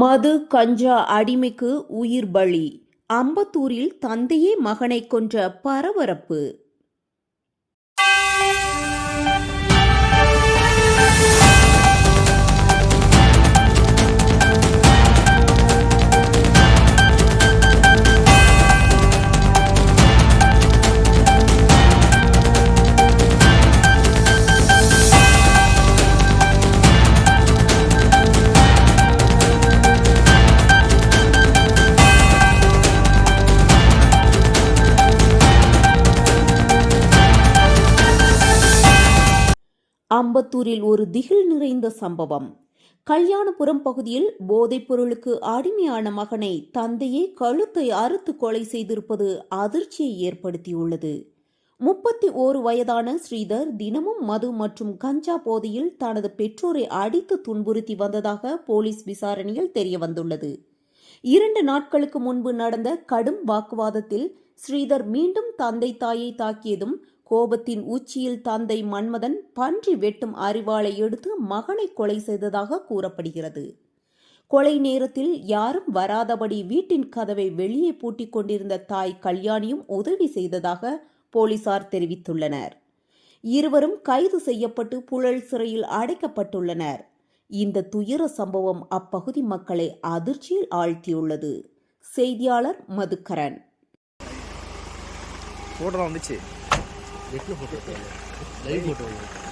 மது கஞ்சா அடிமைக்கு உயிர் பலி. அம்பத்தூரில் தந்தையே மகனை கொன்ற பரபரப்பு. அம்பத்தூரில் ஒரு திகில் நிறைந்த சம்பவம். கல்யாணபுரம் பகுதியில் போதைப் பொருளுக்கு அடிமையான மகனை தந்தையே கழுத்தை அறுத்து கொலை செய்திருப்பது அதிர்ச்சியை ஏற்படுத்தியுள்ளது. முப்பத்தி ஓரு வயதான ஸ்ரீதர் தினமும் மது மற்றும் கஞ்சா போதையில் தனது பெற்றோரை அடித்து துன்புறுத்தி வந்ததாக போலீஸ் விசாரணையில் தெரியவந்துள்ளது. இரண்டு நாட்களுக்கு முன்பு நடந்த கடும் வாக்குவாதத்தில் ஸ்ரீதர் மீண்டும் தந்தை தாயை தாக்கியதும் கோபத்தின் உச்சியில் தந்தை மன்மதன் பன்றி வெட்டும் அறிவாளை எடுத்து மகனை கொலை செய்ததாக கூறப்படுகிறது. கொலை நேரத்தில் யாரும் வராதபடி வீட்டின் கதவை வெளியே பூட்டிக் கொண்டிருந்த தாய் கல்யாணியும் உதவி செய்ததாக போலீசார் தெரிவித்துள்ளனர். இருவரும் கைது செய்யப்பட்டு புழல் சிறையில் அடைக்கப்பட்டுள்ளனர். இந்த துயர சம்பவம் அப்பகுதி மக்களை அதிர்ச்சியில் ஆழ்த்தியுள்ளது. செய்தியாளர் மதுக்கரன். வந்துச்சு. देखिए फोटो लाइव फोटो